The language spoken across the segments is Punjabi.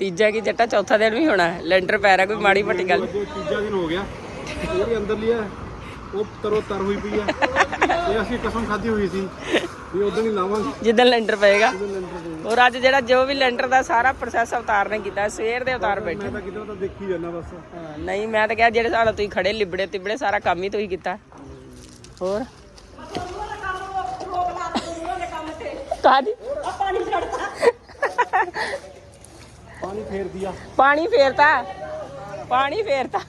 ਤੀਜਾ ਕੀ ਜੱਟਾ ਚੌਥਾ ਦਿਨ ਵੀ ਹੋਣਾ ਹੈ। ਲੈਂਟਰ ਪੈ ਰਿਹਾ ਕੋਈ ਮਾੜੀ ਮੱਟੀ ਗੱਲ ਤੀਜਾ ਦਿਨ ਹੋ ਗਿਆ ਜਿਹੜੀ ਅੰਦਰ ਲਿਆ ਉਹ ਤਰੋ ਤਰ ਹੋਈ ਪਈ ਹੈ ਇਹ ਅਸੀਂ ਕਸਮ ਖਾਧੀ ਹੋਈ ਸੀ ਵੀ ਉਦੋਂ ਹੀ ਲਾਵਾਂਗੇ ਜਿੱਦਣ ਲੈਂਟਰ ਪਏਗਾ ਔਰ ਅੱਜ ਜਿਹੜਾ ਜੋ ਵੀ ਲੈਂਟਰ ਦਾ ਸਾਰਾ ਪ੍ਰੋਸੈਸ ਅਵਤਾਰ ਨੇ ਕੀਤਾ ਸਵੇਰ ਦੇ ਅਵਤਾਰ ਬੈਠੇ ਮੈਂ ਤਾਂ ਕਿਤੇ ਤਾਂ ਦੇਖੀ ਜਾਂਦਾ ਬਸ ਨਹੀਂ ਮੈਂ ਤਾਂ ਕਿਹਾ ਜਿਹੜੇ ਸਾਡਾ ਤੁਸੀਂ ਖੜੇ ਲਿਬੜੇ ਤਿਬੜੇ ਸਾਰਾ ਕੰਮ ਹੀ ਤੁਸੀਂ ਕੀਤਾ ਹੋਰ ਕਾਦੀ ਪਾਣੀ ਫੇਰ ਦਿਆ ਪਾਣੀ ਫੇਰਤਾ। ਪਾਣੀ ਫੇਰਤਾ।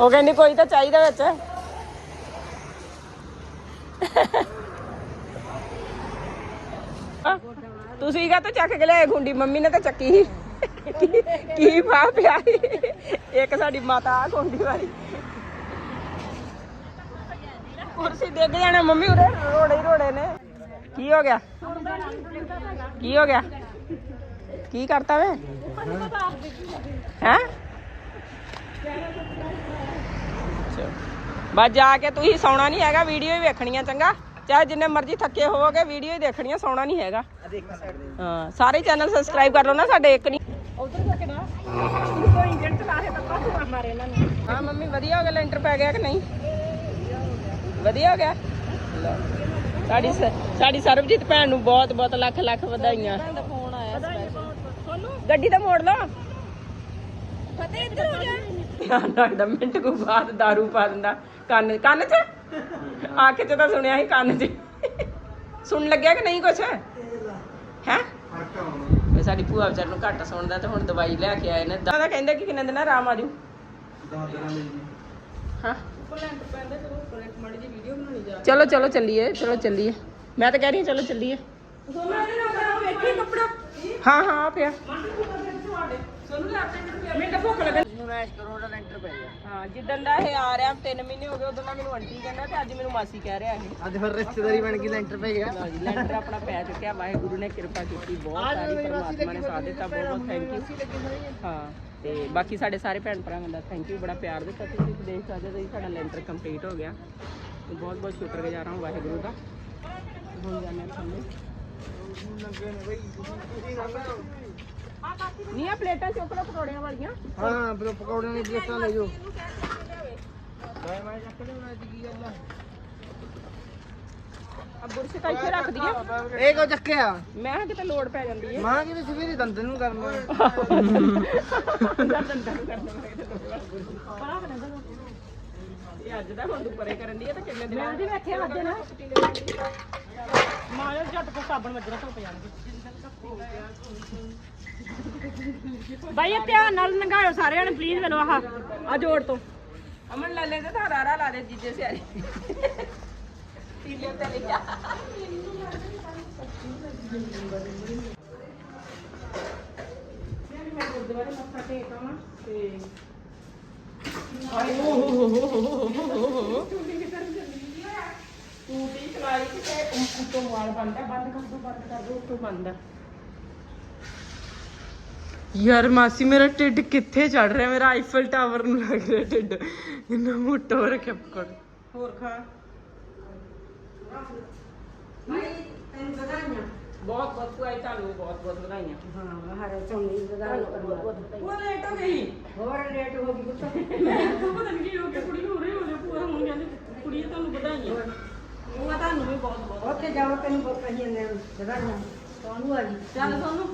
ਉਹ ਕਹਿੰਦੀ ਕੋਈ ਤਾਂ ਚਾਹੀਦਾ ਵਿੱਚ। ਤੁਸੀਂ ਕਾ ਤਾਂ ਚੱਕ ਕੇ ਲਿਆਏ ਗੁੰਡੀ? ਮੰਮੀ ਨੇ ਤਾਂ ਚੱਕੀ। ਸੀ ਕੀ- ਪਾ ਪਿਆ? ਇੱਕ ਸਾਡੀ ਮਾਤਾ ਆ ਗੁੰਡੀ ਵਾਲੀ। ਕੁਰਸੀ ਡਿੱਗ ਜਾਣਾ ਮੰਮੀ ਉਰੇ ਰੋੜੇ ਹੀ ਰੋੜੇ ਨੇ। ਕੀ ਹੋ ਗਿਆ? ਕੀ ਹੋ ਗਿਆ? ਕੀ ਕਰਤਾ ਵੇ? ਹੈ? ਬਸ ਜਾ ਕੇ ਤੁਸੀਂ ਸੌਣਾ ਨਹੀਂ ਹੈਗਾ ਵੀਡੀਓ ਹੀ ਵੇਖਣੀਆਂ ਚੰਗਾ। ਚਾਹੇ ਜਿੰਨੇ ਮਰਜ਼ੀ ਥੱਕੇ ਹੋਵੋਗੇ ਵੀਡੀਓ ਹੀ ਦੇਖਣੀਆਂ ਸੌਣਾ ਨਹੀਂ ਹੈਗਾ। ਹਾਂ ਸਾਰੇ ਚੈਨਲ ਸਬਸਕ੍ਰਾਈਬ ਕਰ ਲਓ ਨਾ ਸਾਡੇ ਇੱਕ ਨਹੀਂ। ਉਧਰ ਜਾ ਕੇ ਨਾ ਕੋਈ ਇੰਜਣ ਚਲਾ ਕੇ ਤਾਂ ਮਾਰੇ ਇਹਨਾਂ ਨੇ? ਹਾਂ ਮੰਮੀ ਵਧੀਆ ਹੋ ਗਿਆ ਲੈਂਟਰ ਪੈ ਗਿਆ ਕਿ ਨਹੀਂ? ਵਧੀਆ ਹੋ ਗਿਆ ਲਓ। ਸਾਡੀ ਸ- ਸਾਡੀ ਸਰਬਜੀਤ ਭੈਣ ਨੂੰ ਬਹੁਤ ਬਹੁਤ ਲੱਖ ਲੱਖ ਵਧਾਈਆਂ। ਫੋਨ ਆਇਆ ਗੱਡੀ ਤਾਂ ਮੋੜ ਲਓ। ਫਤਿਹ ਇੱਧਰ ਹੋ ਜਾ। ਧਿਆਨ ਰੱਖਦਾ ਮਿੰਟ ਕੋ ਬਾਅਦ दारू ਪਾ ਦਿੰਦਾ। ਕੰਨ ਕੰਨ 'ਚ? ਅੱਖ 'ਚ ਤਾਂ ਸੁਣਿਆ ਸੀ ਕੰਨ 'ਚ। ਸੁਣ ਲੱਗਿਆ ਕਿ ਨਹੀਂ ਕੁਛ? ਹੈ? ਇਹ ਸਾਡੀ ਭੂਆ ਵਿਚਾਰ ਨੂੰ ਘੱਟ ਸੁਣਦਾ ਤੇ ਹੁਣ ਦਵਾਈ ਲੈ ਕੇ ਆਏ ਨੇ। ਦਾਦਾ ਕਹਿੰਦੇ ਕਿ ਕਿੰਨੇ ਦਿਨਾਂ ਆਰਾਮ ਆ ਜੂ ਹਾਂ। ਚਲੋ ਚਲੋ ਚੱਲੀਏ ਚਲੋ ਚੱਲੀਏ। ਮੈਂ ਤਾਂ ਕਹਿ ਰਹੀ ਹਾਂ ਚਲੋ ਚੱਲੀਏ। ਹਾਂ ਹਾਂ ਆ ਪਿਆ। ਮੈਨੂੰ ਤਾਂ ਭੁੱਖ ਲੱਗੀ। ਹਾਂ ਜਿੱਦਣ ਦਾ ਇਹ ਆ ਰਿਹਾ 3 ਮਹੀਨੇ ਹੋ ਗਏ ਉਦੋਂ ਦਾ ਮੈਨੂੰ ਆਂਟੀ ਕਹਿੰਦਾ ਤੇ ਅੱਜ ਮੈਨੂੰ ਮਾਸੀ ਕਹਿ ਰਿਹਾ ਇਹ। ਅੱਜ ਫਿਰ ਰਿਸ਼ਤੇਦਾਰੀ ਬਣ ਗਈ ਲੈਂਟਰ ਪੈ ਗਿਆ। ਲਓ ਜੀ ਲੈਂਟਰ ਆਪਣਾ ਪੈ ਚੁੱਕਿਆ। ਵਾਹਿਗੁਰੂ ਨੇ ਕਿਰਪਾ ਕੀਤੀ ਬਹੁਤ ਸਾਰੀ ਪਰਮਾਤਮਾ ਨੇ ਸਾਥ ਦਿੱਤਾ ਬਹੁਤ ਬਹੁਤ ਥੈਂਕ ਯੂ ਹਾਂ। ਤੇ ਬਾਕੀ ਸਾਡੇ ਸਾਰੇ ਭੈਣ ਭਰਾਵਾਂ ਦਾ ਥੈਂਕ ਯੂ ਬੜਾ ਪਿਆਰ ਦਿੱਤਾ ਤੁਸੀਂ ਦੇਖ ਸਕਦੇ ਹੋ ਜੀ ਸਾਡਾ ਲੈਂਟਰ ਕੰਪਲੀਟ ਹੋ ਗਿਆ। ਤੇ ਬਹੁਤ ਬਹੁਤ ਸ਼ੁਕਰਗੁਜ਼ਾਰ ਹਾਂ ਵਾਹਿਗੁਰੂ ਦਾ। ਹੁਣ ਹਾਂ ਥੱਲੇ ਨਹੀਂ ਆ ਪਲੇਟਾਂ ਚੁੱਕ ਲਓ ਪਕੌੜਿਆਂ ਵਾਲੀਆਂ। ਹਾਂ ਬਰੋ ਪਕੌੜਿਆਂ ਦੀ ਪਲੇਟਾਂ ਲੈ ਜਾਓ। ਮੈਂ ਚੱਕ ਲਿਆ ਕੀ ਗੱਲ ਆ ਆ ਬੁਰਸ਼ ਤਾਂ ਇੱਥੇ ਰੱਖ ਦਈਏ। ਇਹ ਕੋ ਚੱਕਿਆ? ਮੈਂ ਕਿਹਾ ਕਿਤੇ ਲੋੜ ਪੈ ਜਾਂਦੀ ਹੈ। ਮਾਂ ਕਿਤੇ ਸਵੇਰੇ ਦੰਦ ਨੂੰ ਕਰਨਾ ਇਹ ਅੱਜ ਦਾ ਹੁਣ ਤੂੰ ਪਰੇ ਕਰਨ ਦੀ ਹੈ ਤਾਂ ਕਿੰਨੇ ਦਿਨ ਮੈਂ ਵੇਖਿਆ ਅੱਜ ਨਾ। ਮਾਰਿਓ ਝੱਟ ਕੋ ਸਾਬਣ ਵੱਜਣਾ ਧੁੱਪ ਜਾਣਗੇ ਬਾਈ ਇਹ ਧਿਆਨ ਨਾਲ ਲੰਘਾਇਓ ਸਾਰਿਆਂ ਨੇ ਪਲੀਜ਼ ਮੈਨੂੰ ਆਹ ਆ ਜੋੜ ਤੋਂ। ਅਮਨ ਲੈ ਲੈ ਤੇ ਤਾਂ ਰਾਰਾ ਲਾ ਦੇ ਜੀਜੇ ਸਿਆਰੀ ਟੂਟੀ ਚਲਾਈ ਤੇ ਉੱਤੋਂ ਵਾਲ ਬੰਦਾ ਬੰਦ ਕਰ ਦੋ ਬੰਦ ਕਰ ਦੋ ਉੱਤੋਂ ਬੰਦ ਆ ਯਾਰ ਮਾਸੀ ਮੇਰਾ ਢਿੱਡ ਕਿੱਥੇ ਚੜ ਰਿਹਾ ਮੇਰਾ ਆਈਫਲ ਟਾਵਰ ਨੂੰ ਲੱਗ ਰਿਹਾ ਢਿੱਡ ਇੰਨਾ ਮੋਟਾ ਹੋ ਰੱਖਿਆ ਪਕੜ ਹੋਰ ਖਾ ਬਹੁਤ ਬਹੁਤ ਪੁਆਈ ਤੁਹਾਨੂੰ ਬਹੁਤ ਬਹੁਤ ਵਧਾਈਆਂ। ਹਾਂ ਹਰੇ ਚੌਂਗੀ ਵਧਾਈ ਉਹ ਲੇਟ ਹੋ ਗਈ। ਹੋਰ ਲੇਟ ਹੋ ਗਈ ਪੁੱਤ। ਪਤਾ ਨਹੀਂ ਕੀ ਹੋ ਗਿਆ ਕੁੜੀ ਹੋ ਰਹੀ ਹੋ ਗਿਆ ਪੂਰਾ ਹੁਣ ਕਹਿੰਦੇ ਕੁੜੀ ਤੁਹਾਨੂੰ ਵਧਾਈਆਂ। ਉਹ ਤੁਹਾਨੂੰ ਵੀ ਬਹੁਤ ਬਹੁਤ ਉੱਥੇ ਜਾਓ ਤੈਨੂੰ ਬਹੁਤ ਕਹੀਏ ਨੇ ਵਧਾਈਆਂ। ਤੁਹਾਨੂੰ ਆ ਜੀ। ਚੱਲ ਸੋਨੂੰ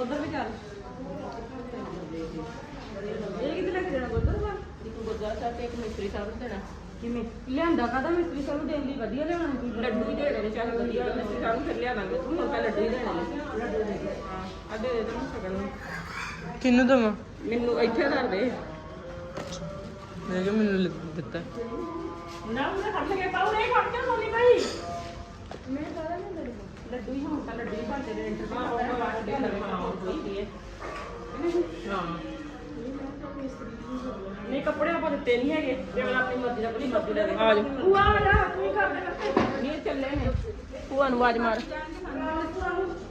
ਉਧਰ ਵੀ ਚੱਲ। ਇਹ ਕਿਤੇ ਲੱਗ ਜਾਣਾ ਗੁਰਦੁਆਰਾ? ਇੱਕ ਗੁਰਦੁਆਰਾ ਸਾਹਿਬ ਤੇ ਇੱਕ ਮਿਸਤਰੀ ਸਾਹਿਬ ਨੂੰ ਦੇਣਾ ਕਿਵੇਂ ਲਿਆਂਦਾ ਕਾਦਾ ਮਿਸਤਰੀ ਸਾਨੂੰ ਦੇਣ ਲਈ ਵਧੀਆ ਲਿਆਉਣਾ ਕੋਈ ਲੱਡੂ ਹੀ ਦੇਣੇ ਨੇ ਚਾਹੇ ਵਧੀਆ। ਮਿਸਤਰੀ ਸਾਹਿਬ ਨੂੰ ਫਿਰ ਲਿਆ ਦਾਂਗੇ। ਤੂੰ ਹੁਣ ਤਾਂ ਲੱਡੂ ਹੀ ਦੇਣੇ ਨੇ। ਹਾਂ ਅੱਧੇ ਦੇ ਦੇਣਾ ਸਕਣ ਨੂੰ ਕਿੰਨੂੰ ਦਵਾਂ? ਮੈਨੂੰ ਇੱਥੇ ਧਰ ਦੇ। ਮੈਂ ਕਿਹਾ ਮੈਨੂੰ ਦਿੱਤਾ। ਨਾ ਉਹਨੇ ਖੜ ਲਗੇ ਪਾਉ ਨਹੀਂ ਖੜ ਕੇ ਸੋਨੀ ਭਾਈ। ਲੱਡੂ ਹੀ ਹੁਣ ਤਾਂ ਲੱਡੂ ਹੀ ਬਣਦੇ ਨੇ। ਇੰਟਰਵਿਊ ਹੋਣਾ ਵਾਸਤੇ ਕੰਮ ਹੋਈ ਹੈ ਹਾਂ। ਨਹੀਂ ਕੱਪੜੇ ਆਪਾਂ ਦਿੱਤੇ ਨਹੀਂ ਹੈਗੇ। ਤੇ ਮੈਂ ਆਪਣੀ ਮਰਜ਼ੀ ਦਾ ਆਪਣੀ ਮਰਜ਼ੀ ਦਾ ਆ ਜਾ। ਤੂੰ ਆ ਜਾ ਤੂੰ ਹੀ ਕਰ ਦੇ ਕਰਕੇ ਨਹੀਂ ਚੱਲੇ ਨੇ। ਭੂਆ ਨੂੰ ਆਵਾਜ਼ ਮਾਰ।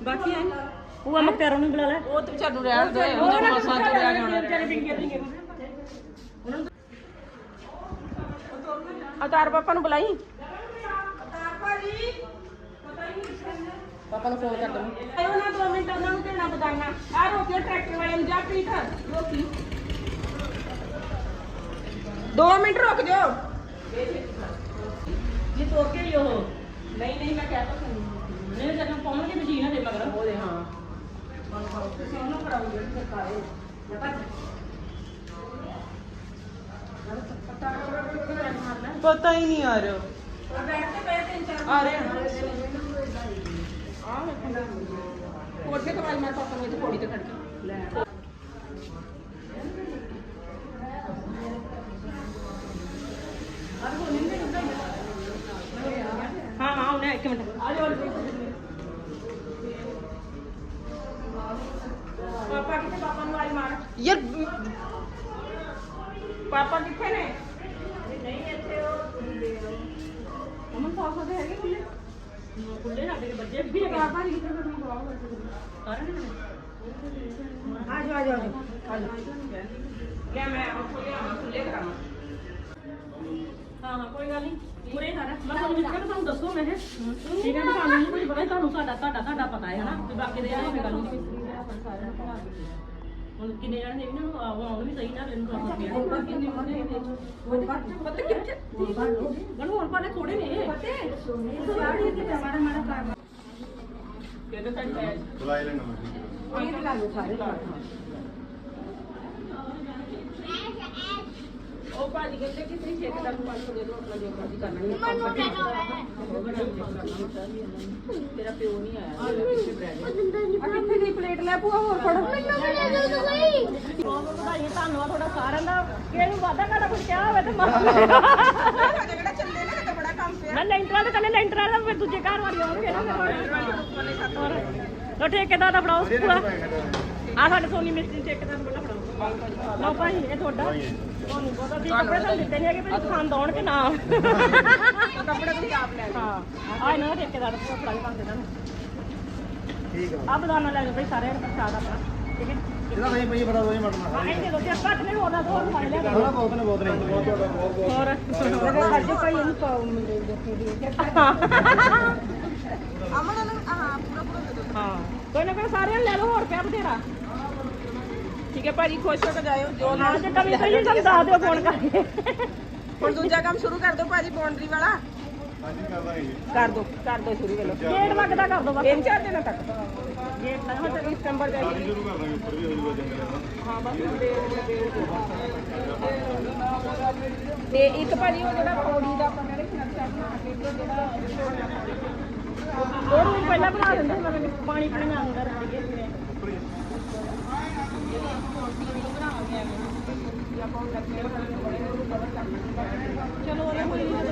ਬਾਕੀ ਆਏ ਉਹ ਮਕਤਿਆਰਾਂ ਨੂੰ ਬੁਲਾ ਲੈ। ਉਹ ਤੇ ਵਿਚਾਰ ਨੂੰ ਰਹਿਣ ਦੇ ਉਹ ਤਾਂ ਮਸਾਂ ਤੁਰਿਆ ਜਾਣਾ ਵਿਚਾਰੇ ਬਿੰਗੇ ਬਿੰਗੇ ਅਵਤਾਰ ਪਾਪਾ ਨੂੰ ਬੁਲਾਈ। ਅਵਤਾਰ ਭਾਜੀ ਪਾਪਾ ਨੂੰ ਫੋਨ ਕਰ ਦੂੰ। ਆਇਓ ਨਾ 2 ਮਿੰਟ ਉਹਨਾਂ ਨੂੰ ਦੇਣਾ ਬਦਾਨਾ ਆ ਰੋਕਿਓ ਟਰੈਕਟਰ ਵਾਲੇ ਨੂੰ ਜਾ ਪੀਠ ਰੋਕੀ 2 ਮਿੰਟ ਰੁਕ ਜਾਓ ਇਹ ਤੋੜ ਕੇ ਹੀ ਉਹ ਨਹੀਂ ਨਹੀਂ ਮੈਂ ਕਹਿ ਤਾ ਸੁਣੀ ਨਹੀਂ ਜਦੋਂ ਪਾਉਣਗੇ ਮਸ਼ੀਨ ਦੇ ਮਗਰ ਉਹਦੇ ਹਾਂ ਤੁਸੀਂ ਉਹਨੂੰ ਕਰਾਉਂਗੇ ਸਰਕਾਰੇ ਪਤਾ ਹੀ ਨਹੀਂ ਆ ਰਿਹਾ ਬੈਠ ਕੇ ਪਏ ਤਿੰਨ ਚਾਰ ਆ ਰਹੇ ਆ ਵੇਖਣਾ ਕੋਠੇ ਤੋਂ ਆਈ ਮੈਂ ਪਾਪਾ ਨੂੰ ਇੱਥੇ ਪੌੜੀ ਤੇ ਖੜ ਕੇ ਲੈ ਹਾਂ ਹਾਂ ਉਹਨੇ ਇੱਕ ਮਿੰਟ ਆ ਜਾਓ ਪਾਪਾ ਕਿੱਥੇ ਪਾਪਾ ਨੂੰ ਆਈ ਮਾਰ ਯਾਰ ਪਾਪਾ ਕਿੱਥੇ ਨੇ ਅਮਨ ਸਾਫ਼ ਦੇ ਹੈਗੇ ਖੁੱਲੇ ਖੁੱਲੇ ਸਾਡੇ ਦੇ ਬੱਜੇ ਵੀ ਹੈਗੇ ਪਾਪਾ ਜੀ ਕਿੱਥੇ ਮੈਨੂੰ ਬੁਲਾਓ ਸਾਰੇ ਨੇ ਆ ਲੈ ਮੈਂ ਉਹ ਖੋਲੇ ਆ ਖੁੱਲੇ ਕਰਾਵਾਂ ਹਾਂ ਹਾਂ ਕੋਈ ਗੱਲ ਨਹੀਂ ਪੂਰੇ ਸਾਰਾ ਮੈਂ ਤੁਹਾਨੂੰ ਜਿੱਥੇ ਤੁਹਾਨੂੰ ਦੱਸੋ ਮੈਂ ਇਹ। ਠੀਕ ਹੈ ਨਾ ਤੁਹਾਨੂੰ ਨਹੀਂ ਕੁਝ ਪਤਾ ਤੁਹਾਨੂੰ ਸਾਡਾ ਤੁਹਾਡਾ ਤੁਹਾਡਾ ਪਤਾ ਹੈ ਹਨਾ ਤੇ ਬਾਕੀ ਦੇ ਇਹਨਾਂ ਗੱਲ ਨਹੀਂ ਹੁਣ ਕਿੰਨੇ ਜਣੇ ਨੇ ਇਹਨਾਂ ਨੂੰ ਆਉਣ ਵੀ ਸਹੀ ਨਾ ਲੈਣ ਨੂੰ ਰੁਪਏ ਹੁਣ ਪਰ ਕਿੰਨੇ ਹੋਣੇ ਪਤਾ ਕਿੱਥੇ ਗਣ ਹੁਣ ਪਾਲੇ ਥੋੜੇ ਨੇ ਪਤੇ ਸਾੜੀ ਦੇ ਮਾੜਾ ਮਾੜਾ ਕਰ ਬੁਲਾਈ ਲੈਣਾ ਮੈਂ। ਇਹ ਲਾ ਲਓ ਸਾਰੇ? ਉਹ ਭਾਜੀ ਕਹਿੰਦੇ ਕਿ ਤੁਸੀਂ ਠੇਕੇਦਾਰ ਨੂੰ 500 ਦੇ ਦਿਓ ਆਪਣਾ ਜੋ ਮਰਜ਼ੀ ਕਰਨਾ ਤੇਰਾ ਪਿਓ ਨਹੀਂ ਆਇਆ ਤੇਰਾ ਪਿੱਛੇ ਬ੍ਰੈਡ ਆ ਕਿੱਥੇ ਦੀ ਪਲੇਟ ਲੈ ਪੂਆ ਹੋਰ ਫੜ। ਬਹੁਤ ਧੰਨਵਾਦ ਤੁਹਾਡਾ ਸਾਰਿਆਂ ਦਾ। ਕਿਹਨੂੰ ਵਾਦਾ ਘਾਟਾ ਕੁਝ ਕਿਹਾ ਹੋਵੇ ਤੇ ਮਾਰ ਜਿਹੜਾ ਚੱਲੇ ਨਾ ਤੇ ਬੜਾ ਕੰਮ ਪਿਆ ਮੈਂ ਲੈਂਟਰਾਂ ਤੇ ਕੱਲੇ ਲੈਂਟਰਾਂ ਦਾ ਫਿਰ ਦੂਜੇ ਘਰ ਵਾਲੀ ਆਉਣਗੇ ਨਾ। ਹੋਰ। ਲੋ ਠੇਕੇਦਾਰ ਦਾ ਫੜਾਓ ਪੂਰਾ। ਆ ਸਾਡੇ ਸੋਨੀ ਮਿਸਤਰੀ ਠੇਕੇਦਾਰ ਨੂੰ ਪਹਿਲਾਂ ਫੜਾਓ। ਲਓ ਭਾਈ ਇਹ ਤੁਹਾਡਾ। ਤੁਹਾਨੂੰ ਬਹੁਤਾ ਵੀ ਕੱਪੜੇ ਤਾਂ ਦਿੱਤੇ ਨਹੀਂ ਹੈਗੇ ਵੀ ਪਸੰਦ ਆਉਣ ਕਿ ਨਾ ਕੱਪੜੇ ਤੁਸੀਂ ਆਪ ਲੈ ਹਾਂ ਆ ਇਹਨਾਂ ਦਾ ਠੇਕੇਦਾਰ ਦਾ ਪੂਰਾ ਫੜਾਈ ਇਹਨਾਂ ਨੂੰ। ਠੀਕ ਆ ਆ ਬਦਾਨਾ ਲੈ ਜਾਓ ਭਾਈ ਸਾਰੇ ਪ੍ਰਸ਼ਾਦ ਆਪਣਾ ਠੀਕ ਹੈ। ਇਹਦਾ ਨਹੀਂ ਪਈ ਬੜਾ ਦੋਈ ਮਟਨਾ ਹਾਂ ਇਹ ਦੇ ਦੋ ਜੇ ਘੱਟ ਨੇ ਹੋਰ ਨਾ ਦੋ ਫੜ ਲਿਆ ਹਾਂ ਬਹੁਤ ਨੇ ਬਹੁਤ ਨੇ। ਬਹੁਤ ਤੁਹਾਡਾ ਬਹੁਤ ਬਹੁਤ ਹੋਰ ਕਰ ਜੋ ਭਾਈ ਇਹਨੂੰ ਪਾਉ ਮੁੰਡੇ ਦੇਖੇ ਦੀ ਅਮਨ ਨੂੰ ਹਾਂ ਪੂਰਾ ਪੂਰਾ ਦੇ ਦਿਓ। ਹਾਂ। ਕੋਈ ਨਾ ਕੋਈ ਸਾਰਿਆਂ ਨੂੰ ਲੈ ਲਓ ਹੋਰ ਪਿਆ ਬਥੇਰਾ। ਠੀਕ ਹੈ ਭਾਜੀ ਖੁਸ਼ ਹੋ ਕੇ ਜਾਇਓ। ਜੋ ਹਾਂ ਜੇ ਕਮੀ ਪਈ ਸਾਨੂੰ ਦੱਸ ਦਿਓ ਫੋਨ ਕਰਕੇ। ਹੁਣ ਦੂਜਾ ਕੰਮ ਸ਼ੁਰੂ ਕਰ ਦਿਓ ਭਾਜੀ ਬਾਉਂਡਰੀ ਵਾਲਾ। ਕਰ ਦੋ ਕਰ ਦੋ ਸ਼ੁਰੂ ਵੇਲੋ ਗੇਟ ਲੱਗਦਾ ਕਰ ਦੋ ਬਸ। ਤਿੰਨ ਚਾਰ ਦਿਨਾਂ ਤੱਕ। ਗੇਟ ਤੇ ਸਤੰਬਰ ਜਾ ਸਾਡੀ ਸ਼ੁਰੂ ਕਰ ਦਾਂਗੇ ਉੱਪਰ ਵੀ ਹੋ ਜੂਗਾ ਜੰਗਲ ਦਾ। ਹਾਂ ਬਸ। ਹੁਣ ਦੇ ਤੇ ਇੱਕ ਭਾਜੀ ਉਹ ਜਿਹੜਾ ਪੌੜੀ ਦਾ ਆਪਾਂ ਕਹਿੰਦੇ ਨਕਸ਼ਾ ਬਣਾ ਕੇ ਤੇ ਜਿਹੜਾ ਉਹ ਪਹਿਲਾਂ ਬਣਾ ਦਿੰਦੇ ਮਤਲਬ ਪਾਣੀ ਪੀਣ ਜਿਵੇਂ ਚਲੋ ਉਹਨੇ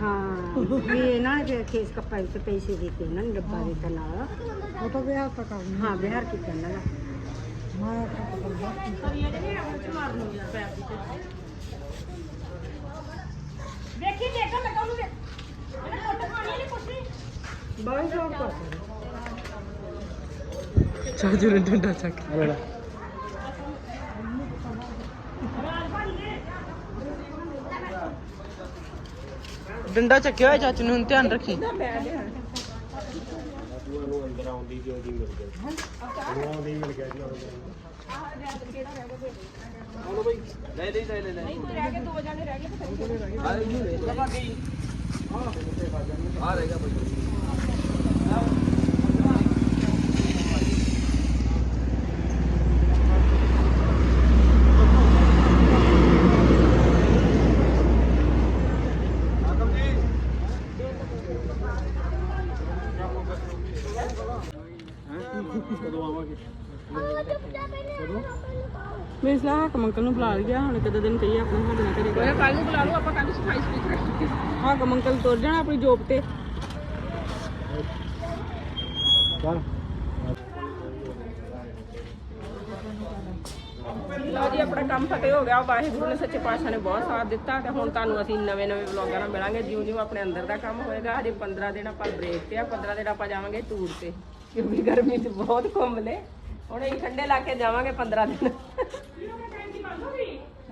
ਹਾਂ ਵੀ ਇਹਨਾਂ ਨੇ ਫਿਰ ਖੇਸ ਕੱਪਾਂ ਵਿੱਚ ਪੈਸੇ ਦਿੱਤੇ ਇਹਨਾਂ ਨੇ ਡੱਬਾ ਦਿੱਤਾ ਨਾਲ ਉਹ ਤਾਂ ਵਿਆਹ ਤੱਕ ਹਾਂ ਵਿਹਾਰ ਕੀਤਾ ਇਹਨਾਂ ਦਾ ਮੈਂ ਵੇਖੀ ਇਹਨੇ ਕੁੱਟ ਖਾਣੀ ਨਹੀਂ ਕੁਛ ਨਹੀਂ ਬਾਈ ਸ਼ੌਕ ਕਰ ਚਾਚੂ ਨੇ ਡੰਡਾ ਚੱਕ ਡੰਡਾ ਚੱਕਿਆ ਹੋਇਆ ਚਾਚੂ ਨੇ, ਹੁਣ ਧਿਆਨ ਰੱਖੀ। ਨੂੰ ਅੰਦਰ ਆਉਂਦੀ ਜੋ ਦੀ ਮਿਲ ਗਿਆ। ਉਹ ਆਉਂਦੀ ਮਿਲ ਗਿਆ ਜੀ ਲਓ ਬਈ। ਨਹੀਂ ਕੋਈ ਰਹਿ ਗਏ ਦੋ ਜਣੇ ਰਹਿ ਗਏ ਤਾਂ ਫਿਰ ਕਦੋਂ ਹੱਕ ਮੰਕਲ ਨੂੰ ਬੁਲਾ ਲਿਆ ਹੁਣ ਕਦੇ ਦਿਨ ਕਹੀਏ ਆਪਣੇ ਸਾਡੇ ਨਾਲ ਘਰੇ ਕੋਈ ਕੱਲ ਨੂੰ ਬੁਲਾ ਲਓ ਆਪਾਂ ਕੱਲ ਨੂੰ ਸਫ਼ਾਈ ਸੁਥਰੀ ਕਰਾਂਗੇ ਹੱਕ ਮੰਕਲ ਤੁਰ ਜਾਣਾ ਆਪਣੀ ਜੋਬ ਤੇ। ਚੱਲ। ਲਓ ਜੀ ਆਪਣਾ ਕੰਮ ਫਤਿਹ ਹੋ ਗਿਆ। ਵਾਹਿਗੁਰੂ ਨੇ ਸੱਚੇ ਪਾਤਸ਼ਾਹ ਨੇ ਬਹੁਤ ਸਾਥ ਦਿੱਤਾ ਤੇ ਹੁਣ ਤੁਹਾਨੂੰ ਅਸੀਂ ਨਵੇਂ ਨਵੇਂ ਵਲੌਗਾਂ ਨਾਲ ਮਿਲਾਂਗੇ। ਜਿਉਂ ਜਿਉਂ ਆਪਣੇ ਅੰਦਰ ਦਾ ਕੰਮ ਹੋਏਗਾ ਹਜੇ 15 ਦਿਨ ਆਪਾਂ ਬ੍ਰੇਕ ਤੇ ਆ 15 ਦਿਨ ਆਪਾਂ ਜਾਵਾਂਗੇ ਟੂਰ ਤੇ। ਕਿਉਂਕਿ ਗਰਮੀ 'ਚ ਬਹੁਤ ਘੁੰਮ ਲਏ ਹੁਣ ਅਸੀਂ ਠੰਡੇ ਇਲਾਕੇ ਜਾਵਾਂਗੇ 15 ਦਿਨ।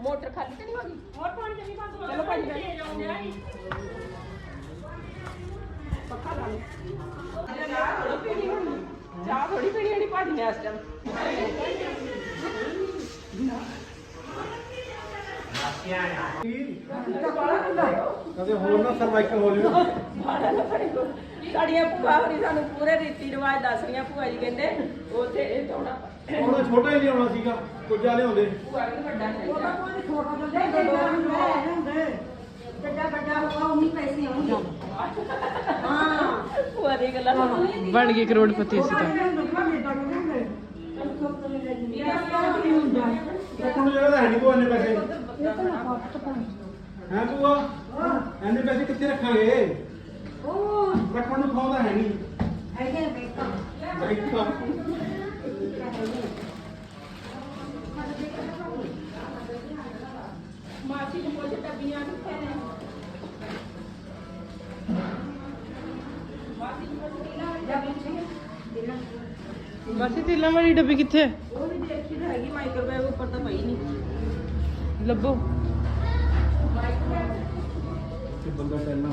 ਮੋਟਰ ਖਾਲੀ ਤੇ ਨਹੀਂ ਹੋ ਗਈ? ਹੋਰ ਪਾਣੀ ਜਮੀ ਬੰਦ ਹੋ ਚਲੋ ਭਾਜੀ ਬੈਠੋ ਪੱਖਾ ਲਾ ਲਓ। ਚਾਹ ਥੋੜੀ ਪੀਣੀ ਹੁਣ। ਭਾਜੀ ਨੇ ਇਸ ਟਾਈਮ ਕਦੇ ਹੋਰ ਨਾ ਸਰਵਾਈਕਲ ਹੋ ਜਾਵੇ। ਮਾੜਾ ਨਾ ਫੜੇ ਕੋ ਸਾਡੀਆਂ ਭੂਆ ਹੋਰੀ ਸਾਨੂੰ ਪੂਰੇ ਰੀਤੀ ਰਿਵਾਜ ਦੱਸ ਰਹੀਆਂ ਭੂਆ ਜੀ ਕਹਿੰਦੇ ਉੱਥੇ ਇਹ ਥੋੜਾ ਉਹਦਾ ਛੋਟਾ ਹੀ ਲਿਆਉਣਾ ਸੀਗਾ ਆ ਲਿਆਉਂਦੇ। ਭੂਆ ਨੂੰ ਵੱਡਾ ਚਾਹੀਦਾ ਭੂਆ ਦੀ ਗੱਲਾਂ ਸੁਣੋ ਬਣ ਗਏ ਕਰੋੜਪਤੀ ਅਸੀਂ ਤਾਂ। ਨੂੰ ਜਗ੍ਹਾ ਤਾਂ ਹੈ ਨਹੀਂ ਕੋਈ ਇੰਨੇ ਪੈਸੇ। ਹੈ। ਭੂਆ? ਇੰਨੇ ਪੈਸੇ ਕਿੱਥੇ ਰੱਖਾਂਗੇ? ਉਹ ਰੱਖਣ ਨੂੰ ਖਾਉਂਦਾ ਹੈ ਨਹੀਂ। ਹੈਗੇ ਬੇਕਾ ਬਾਈਕਾ ਮਾਸੀ ਨੂੰ ਪੁੱਛ ਟੱਬੀਆਂ ਕਿੱਥੇ ਨੇ। ਮਾਸੀ ਤੇਲਾਂ ਵਾਲੀ ਡੱਬੀ ਕਿੱਥੇ ਹੈ? ਉਹ ਵੀ ਦੇਖੀ ਤਾਂ ਹੈਗੀ ਮਾਈਕ੍ਰੋਵੇਵ ਉੱਪਰ ਤਾਂ ਪਈ ਨਹੀਂ। ਲੱਭੋ। ਤੇ ਬੰਦਾ ਪਹਿਲਾਂ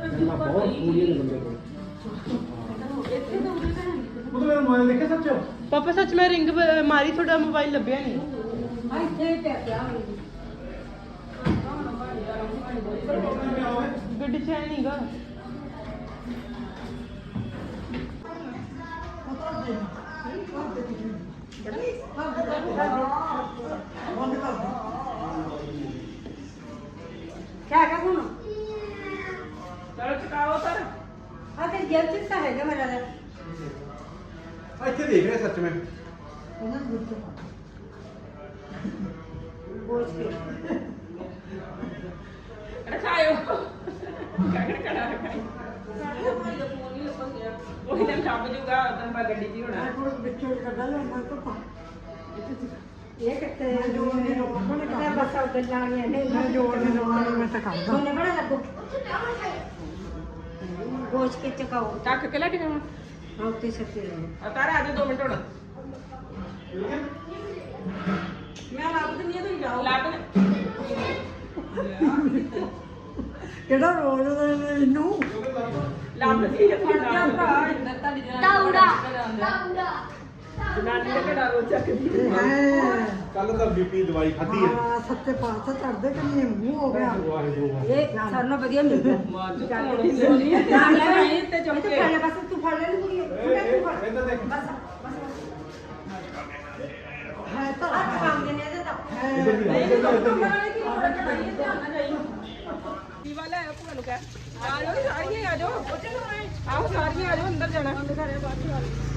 ਪਹਿਲਾਂ ਬਹੁਤ ਪੂਰੀਆਂ ਨੇ ਬੰਦੇ ਕੋਲ। ਉਹ ਤਾਂ ਮੇਰਾ ਮੋਬਾਈਲ ਦੇਖਿਆ ਸੱਚ? ਪਾਪਾ ਸੱਚ ਮੈਂ ਰਿੰਗ ਮਾਰੀ ਤੁਹਾਡਾ ਮੋਬਾਈਲ ਲੱਭਿਆ ਨਹੀਂ ਗੱਡੀ 'ਚ ਹੈ ਨਹੀਂਗਾ ਮੈਂ ਨੂੰ ਬੋਝ ਕੇ ਰਖਾਇਓ ਕਾਗੜ ਕੜਾ ਰਖਾਈ ਉਹੀ ਦਿਨ ਛੱਪ ਜੂਗਾ ਉਦੋਂ ਮੈਂ ਗੱਡੀ ਹੀ ਹੋਣਾ ਕੋਲ ਵਿੱਚੋਂ ਕੱਢਾ ਲੈ ਮੈਂ ਤਾਂ ਪਾ ਇਹ ਨੇ ਕਹਾ ਬਸ ਉਹ ਗੱਲਾਂ ਨੇ ਨਾ ਜੋੜ ਨਹੀਂ ਮੈਂ ਤਾਂ ਕਰਦਾ ਉਹਨੇ ਬੜਾ ਲੱਗੋ ਗੋਚ ਕੇ ਚਕਾਓ ਚੱਕ ਕੇ ਲੈ ਕੇ ਜਾਵਾਂ ਹਾਂ ਉੱਤੇ ਸੱਤੇ ਲੈ ਆ ਤਾਰਾ ਆ ਜਾ 2 ਮਿੰਟ ਹੁਣ। ਮੈਂ ਲੱਭ ਦਿੰਦੀ ਆ ਤੁਸੀਂ ਜਾਓ। ਲੱਭ ਕਿਹੜਾ ਰੋਜ਼ ਇਹਨੂੰ ਲੱਭ ਦੀ। ਤੁਹਾਡਾ ਭਰਾ ਇੰਦਰ ਤੁਹਾਡੀ ਜਨਾਨੀ ਤਾਉੜਾ ਜਨਾਨੀ ਦਾ ਘੜਾ ਰੋ ਚੱਕਦੀ ਕੱਲ ਤਾਂ ਬੀਪੀ ਦਵਾਈ ਖਾਧੀ ਹੈ। ਹਾਂ ਸੱਤੇ ਪਾਸੇ ਚੜਦੇ ਕਿ ਨਹੀਂ ਮੂੰਹ ਹੋ ਗਿਆ। ਵਾਹਿਗੁਰੂ ਇਹ ਸਾਨੂੰ ਵਧੀਆ ਮਿਲ ਗਿਆ ਮਾਰ ਹੀ ਲੈਣੀ ਆ ਧਿਆਨ ਲੈ ਤੇ ਚੁੱਕ ਤੂੰ ਕੇ। ਫੜ ਲੈ ਬਸ ਤੂੰ ਫੜ ਲੈ ਤੂੰ ਇਹ ਫੜ। ਇੱਧਰ ਦੇਖ। ਹੈ ਤਾਂ। ਹੱਥ ਕੰਮ ਦੇ ਨੇ ਇਹਦੇ ਤਾਂ। ਇੱਧਰ ਵੀ ਆ। ਕੀ ਲੋੜ ਹੈ ਕਢਾਈ ਧਿਆਨ ਨਾਲ ਜਾਈ। ਕੀ ਵਾਲਾ ਹੈ ਭੂਆ ਨੂੰ ਕਹਿ। ਆ ਜਾਓ ਸਾਰੀਆਂ ਹੀ ਆ ਜਾਓ। ਆਓ ਸਾਰੀਆਂ ਆ ਜਾਓ ਅੰਦਰ ਜਾਣਾ। ਅੰਦਰ ਘਰੇ ਬਾਅਦ ਚ ਆ ਜਾਓ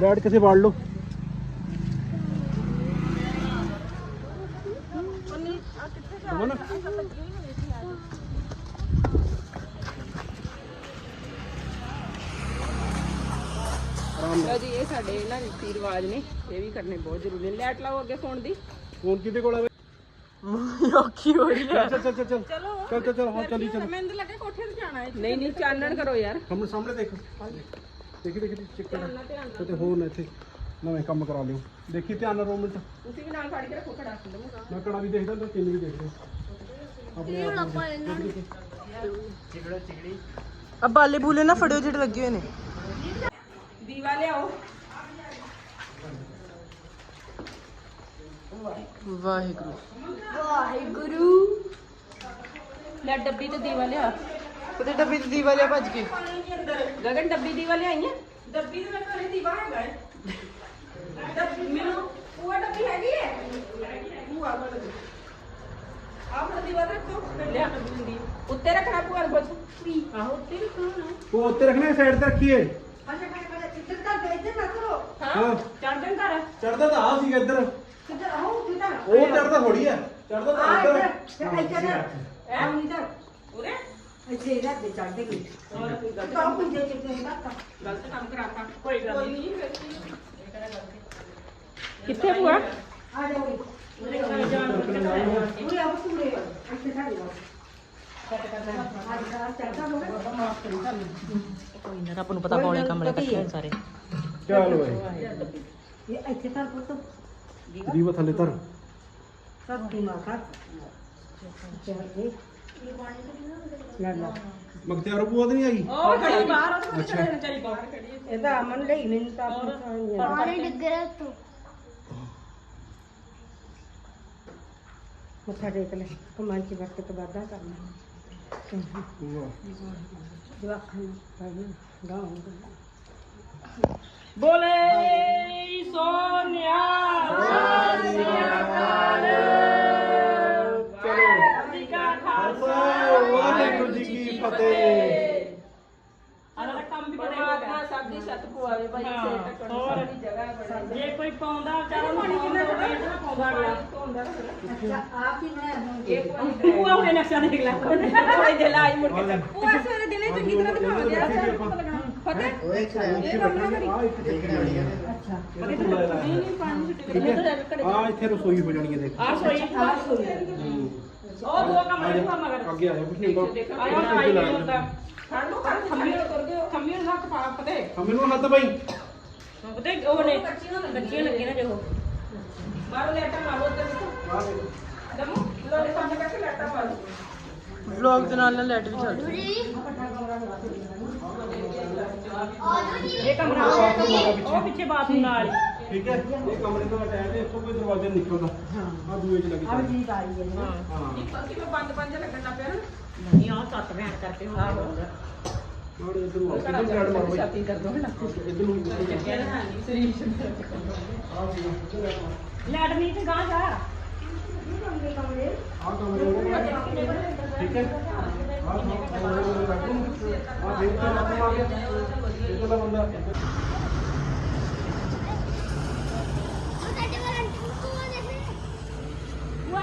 ਬੈਠ ਕਿਸੇ ਵੜ ਲਓ। ਲਓ ਜੀ ਇਹ ਸਾਡੇ ਨਾ ਰੀਤੀ ਰਿਵਾਜ ਨੇ। ਇਹ ਵੀ ਕਰਨੇ ਬਹੁਤ ਜ਼ਰੂਰੀ ਨੇ। ਲੈਟ ਲਾਓ ਅੱਗੇ ਫੋਨ ਦੀ। ਫੋਨ ਕਿਹਦੇ ਕੋਲ ਆਵੇ ਔਖੀ ਹੋ ਰਹੀ ਹੈ। ਚੱਲ ਚੱਲ ਚੱਲ ਚੱਲ। ਚਲੋ ਚੱਲ ਚੱਲ ਚੱਲ ਹਾਂ ਚੱਲੀ ਚੱਲ। ਮੈਨੂੰ ਤਾਂ ਲੱਗੇ ਕੋਠੇ ਤੇ ਜਾਣਾ ਹੈ। ਨਹੀਂ ਨਹੀਂ ਚਾਨਣ ਕਰੋ ਯਾਰ। ਸਾਹਮਣੇ ਸਾਹਮਣੇ ਦੇਖ। ਦੇਖੀ ਦੇਖੀ ਚੈੱਕ ਕਰ ਤੇ ਹੋਰ ਨਾ ਇੱਥੇ ਨਵੇਂ ਕੰਮ ਕਰਾ ਲਿਓ। ਦੇਖੀ ਧਿਆਨ ਨਾਲ ਰੋਮਿੰਟ ਤੁਸੀਂ ਵੀ ਨਾਲ ਫੜ ਕੇ ਰੱਖੋ ਖੜਾ ਲਵਾਂਗਾ ਮੈਂ ਕੜਾ ਵੀ ਦੇਖਦਾ ਤੇ ਕਿੰਨੀ ਵੀ ਦੇਖਦੇ ਆਪਣੇ ਆਪ ਨੂੰ? ਚਿਗੜਾ ਚਿਗੜੀ ਆ ਬਾਲੇ ਬੂਲੇ ਨਾ ਫੜਿਓ ਜਿਹੜੇ ਲੱਗੇ ਹੋਏ ਨੇ। ਦੀਵਾ ਲਿਆਓ। ਵਾਹਿਗੁਰੂ। ਵਾਹਿਗੁਰੂ। ਲੈ ਡੱਬੀ ਤੇ ਦੀਵਾ ਲਿਆ। ਉਹਦੇ ਡੱਬੇ ਤੇ ਦੀਵਾ ਲਿਆ ਭੱਜ ਕੇ। ਗਗਨ ਡੱਬੀ ਦੀਵਾ ਲਿਆਈਆਂ ਡੱਬੀ ਦੇ ਵਿੱਚ ਘਰੇ ਦੀਵਾ ਹੈਗਾ ਹੈ ਡੱਬੀ ਮੈਨੂੰ ਉਹ ਡੱਬੀ ਹੈਗੀ ਹੈ ਉਹ ਆ। ਬੜ ਆਪ ਦਾ ਦੀਵਾ ਰੱਖੋ ਲਿਆ ਡੱਬੀ ਦੀ ਉੱਤੇ ਰੱਖਣਾ ਭੂਆ ਨੂੰ ਪੁੱਛ ਆਹੋ ਉੱਤੇ ਰੱਖਣਾ ਉਹ ਉੱਤੇ ਰੱਖਣਾ ਸਾਈਡ ਤੇ ਰੱਖੀਏ। ਅੱਛਾ ਮੈਂ ਮੈਂ ਇੱਧਰ ਕਰ ਦੇ ਇੱਧਰ ਨਾ ਕਰੋ। ਹਾਂ ਚੜ ਦੇਣ ਘਰ। ਚੜਦਾ ਤਾਂ ਆ ਸੀਗਾ ਇੱਧਰ। ਕਿੱਧਰ ਆਓ ਕਿੱਧਰ ਉਹ ਚੜਦਾ ਥੋੜੀ ਹੈ ਚੜਦਾ ਤਾਂ ਆ ਇੱਧਰ। ਇੱਧਰ। ਇੱਧਰ। ਆ ਇੱਧਰ। ਉਰੇ। ਇੱਥੇ ਇਹਦਾ ਦੇ ਚੜ ਦੇ ਗਈ। ਹੋਰ ਕੋਈ ਗਲਤ ਤਾਂ ਕੁਝ ਦੇ ਨਾ ਤਾਂ ਗਲਤ ਕੰਮ ਕਰਾਤਾ। ਕੋਈ ਗੱਲ ਨਹੀਂ ਕਿੱਥੇ ਭੂਆ? ਆ ਜਾਓ ਉਹਦੇ ਘਰ ਜਾਣ ਆਪ ਪੂਰੇ ਇੱਥੇ ਸਾਡੇ ਨਾਲ। ਚੜਦਾ ਕੋਈ ਨਾ ਰੱਬ ਨੂੰ ਪਤਾ ਬੌਲੇ ਕਮਲੇ ਇਕੱਠੇ ਹੋਏ ਸਾਰੇ। ਚੱਲ ਓਏ ਇਹ ਇੱਥੇ ਤਾਂ ਪੁੱਤ। ਦੀਵਾ ਥੱਲੇ ਧਰ। ਸਭ ਦੀ ਮਾਂ। ਚੱਲ ਦੇ ਮਗਤਿਆਰ ਬੂਆ ਤੇ ਨਹੀਂ ਆਈ? ਉਹ ਖੜੀ ਬਾਹਰ ਉਹ ਤਾਂ ਕਿੱਥੇ ਵਿਚਾਰੀ ਬਾਹਰ ਖੜੀ ਹੈ ਇਹਦਾ ਅਮਨ ਲਈ ਮੈਨੂੰ ਤਾਂ ਪਾਣੀ ਡਿੱਗ ਰਿਹਾ ਤੂੰ ਮੱਥਾ ਟੇਕ ਲੈ। ਕਮਾਂ ਚ ਵਰਤ ਤੋਂ ਵਾਦਾ ਕਰਨਾ। ਜਵਾਖਾਂ ਨੂੰ ਪੜ੍ਹਨਾ ਗਾਉਂ ਬੋਲੇ ਸੋਨਿਆ। ਚਲੋ ਫਤਿਹ। ਆਲਾ ਕੰਮ ਵੀ ਪਰਮਾਤਮਾ ਸਭ ਦੀ ਛੱਤ ਪਵਾਵੇ ਭਾਈ ਸੇ ਟੱਕਣ ਹੋਰ। ਦੀ ਜਗ੍ਹਾ ਬਣਾ ਦੇ। ਜੇ ਕੋਈ ਪਾਉਂਦਾ ਵਿਚਾਰਾ ਨੂੰ ਪਾਉਂਦਾ ਨਾ ਪਾਉਂਦਾ ਅਗਲਾ? ਧੋਂਦਾ ਅੱਛਾ ਆਪ ਹੀ ਮੈਂ ਹੁਣ ਇਹ ਤੂੰ ਆਉਣੇ ਨਕਸ਼ਾ ਦੇਖ ਲੈ। ਕੋਈ ਦੇ ਲਾਈ ਮੁੜ ਕੇ ਉਹ ਸਵੇਰੇ ਦਿਨੇ ਚੰਗੀ ਤਰ੍ਹਾਂ ਦਿਖਾਵਾਂਗੇ ਯਾਰ ਸਾਰੇ ਪਤਾ ਲੱਗਣਾ ਫਤਿਹ। ਇੱਥੇ ਬੈਠਾਂਗੇ ਆ ਇੱਥੇ ਦੇਖਣੇ ਵਾਲੀ ਹੈ ਅੱਛਾ। ਨਹੀਂ ਨਹੀਂ ਪਾਣੀ ਛੁੱਟੀ ਠੀਕ ਹੈ ਆ ਇੱਥੇ ਰਸੋਈ ਹੋ ਜਾਣੀ ਹੈ ਦੇਖ। ਆ ਸੋਈ ਆ ਸੋਈ ਉਹ ਦੋ ਕਮਰੇ ਨੂੰ ਮਗਰ ਅੱਗੇ ਆ ਜਾ ਕੁਛ ਨਹੀਂ ਹੁੰਦਾ ਆਇਆ ਨਾ ਆਈ ਨਹੀਂ ਹੁੰਦਾ ਖੜ ਲੋ ਖੜ ਖੰਮੀ ਨਾਲ ਤੁਰ ਗਿਓ ਖੰਮੀ ਨੂੰ ਹੱਥ ਪਾ ਪਤੇ ਮੈਨੂੰ ਹੱਥ ਬਈ। ਪਤੇ ਉਹ ਨੇ। ਕੱਚੀਆਂ ਲੱਗੇ ਨਾ ਜੋ। ਮਾਰੋ ਲੈਟਾ ਮਾਰੋ ਉੱਤੇ ਦੇਖੋ। ਦਮੂ ਲੋੜੇ ਸਾਹਮਣੇ ਕਰਕੇ ਲੈਟਾ ਮਾਰੋ ਵਲੌਗ ਦੇ ਨਾਲ ਨਾਲ ਲਾਈਟ ਵੀ ਚੱਲ ਰਹੀ ਇਹ ਕਮਰਾ ਉਹ ਪਿੱਛੇ ਬਾਥਰੂਮ ਨਾਲ ਹੀ। ਠੀਕ ਹੈ ਇਹ ਕਮਰੇ ਤੋਂ ਅਟੈਚ ਹੈ ਇੱਥੋਂ ਕੋਈ ਦਰਵਾਜ਼ਾ ਨਹੀਂ ਨਿਕਲਦਾ ਆ ਦੂਏ ਚ ਲੱਗੀ ਆ ਜੀ ਆ ਰਹੀ ਹੈ ਹਾਂ ਨਹੀਂ ਪੱਕੀ ਮੈਂ ਬੰਦ ਬੰਦ ਲੱਗਣ ਲੱਗ ਪਿਆ ਨਾ ਨਹੀਂ ਆ ਸੱਤ ਭੈਣ ਕਰਕੇ ਹੁਣ ਨਾਲ ਇਧਰ ਨੂੰ ਕਿੱਧਰ ਜਾੜ ਮਾਰ ਬਈ ਛਾਤੀ ਕਰ ਦੋ ਨਾ ਇਧਰ ਨੂੰ ਸਰੀਰ ਲੈਟ ਨਹੀਂ ਤੇ ਗਾਂ ਜਾ ਆ ਕਮਰੇ ਠੀਕ ਹੈ ਆ ਆ ਦੇਖ ਕੇ ਲੱਗ ਆ ਗਿਆ ਇਹ ਤਾਂ ਬੰਦਾ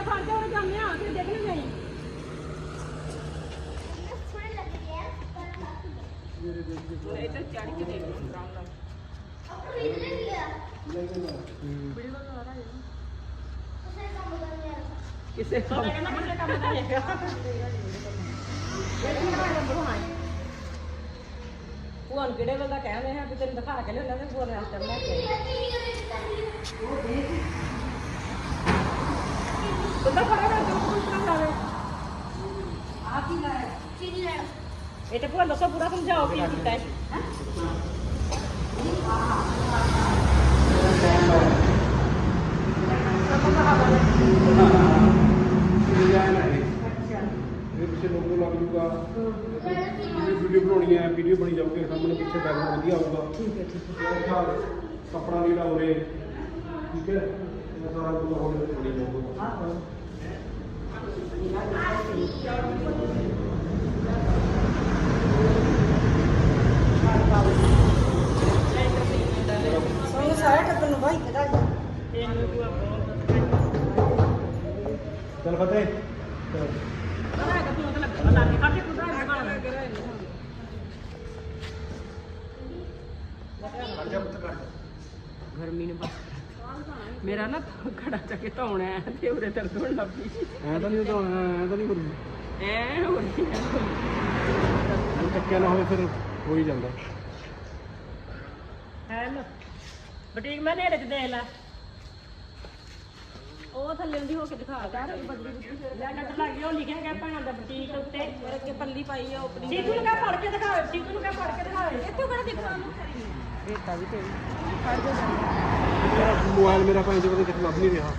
ਉਹ ਖਾ ਕੇ ਉਹ ਜਾਂਦੇ ਆ ਕਿ ਦੇਖ ਨਹੀਂ ਗਈ ਇੱਧਰ ਚੜ ਕੇ ਦੇਖ ਆਰਾਮ ਨਾਲ ਕਿਸੇ ਉਹ ਕਹਿੰਦਾ ਕਿਸੇ ਕੰਮ ਦਾ ਨਹੀਂ ਭੂਆ ਨੂੰ ਕਿਹੜੇ ਬੰਦਾ ਕਹਿੰਦੇ ਆ ਕਿ ਤੈਨੂੰ ਦਿਖਾ ਕੇ ਲਿਆਉਣਾ ਤੇ ਭੂਆ ਨੇ ਆਸਟਰ ਲੈ ਕੇ ਬੰਦਾ ਖੜਾ ਕਰ ਦੋ ਕੁਝ ਨਾ ਲਾਵੇ ਇਹ ਤੇ ਭੂਆ ਦੱਸੋ ਪੂਰਾ ਸਮਝਾਓ ਕੀ ਕੀਤਾ ਹੈ। ਹੈ? ਵੀਡੀਓ ਬਣਾਉਣੀ ਹੈ। ਵੀਡੀਓ ਬਣੀ ਜਾਊਗੀ ਸਾਹਮਣੇ ਪਿੱਛੇ ਬੈਕਗ੍ਰਾਉਂਡ ਵਧੀਆ ਆਊਗਾ ਠੀਕ ਹੈ ਠੀਕ ਹੈ ਕਪੜਾ ਜਿਹੜਾ ਹੋਰੇ ਠੀਕ ਹੈ ਸਾਰਾ ਕੁਝ ਤੇ ਬਣੀ ਜਾਊਗਾ ਸੋਈ ਸਾਰਾ ਟੱਬਰ ਨੂੰ ਭਾਈ ਕਦਾ ਚਲ ਫਤਿਹ। ਗਰਮੀ ਨੇ ਬਸ ਮੇਰਾ ਨਾ ਘੜਾ ਚੱਕੇ ਧੌਣਾ ਹੈ ਤੇ ਉਰੇ ਦਰਦ ਹੋਣ ਲੱਗ ਪਈ ਐ ਤਾਂ ਨਹੀਂ ਤਾਂ ਐ ਤਾਂ ਨਹੀਂ ਕਰੂ ਐ ਹੋ ਰਹੀ ਹੈ ਚੱਕਿਆ ਨਾ ਹੋਵੇ ਫਿਰ ਹੋ ਹੀ ਜਾਂਦਾ। ਹੈ ਲੋ ਬਟੀਕ ਮੈਂ ਨੇੜੇ ਚ ਦੇਖ ਲੈ। ਉਹ ਥੱਲੇ ਦੀ ਹੋ ਕੇ ਦਿਖਾ। ਕਰ ਬਦਲੀ ਬੁੱਧੀ ਲੈ ਕੱਟ ਲੱਗ ਗਿਆ ਉਹ ਲਿਖਿਆ ਗਿਆ ਭੈਣਾਂ ਦਾ ਬਟੀਕ ਉੱਤੇ। ਮੇਰੇ ਅੱਗੇ ਪੱਲੀ ਪਾਈ ਆ ਓਪਨਿੰਗ ਸੀਤੂ ਨੂੰ ਕਹ ਫੜ ਕੇ ਦਿਖਾਵੇ ਸੀਤੂ ਨੂੰ ਕਹ ਫੜ ਕੇ ਦਿਖਾਵੇ ਇੱਥੋਂ ਕਿਹੜਾ ਦਿਖਣਾ ਨੂੰ ਰੇਤਾ ਵੀ ਤੇ ਮੋਬਾਈਲ ਮੇਰਾ ਭਾਂ ਜੇ ਕਿਤੇ ਲੱਭ ਨਹੀਂ ਰਿਹਾ।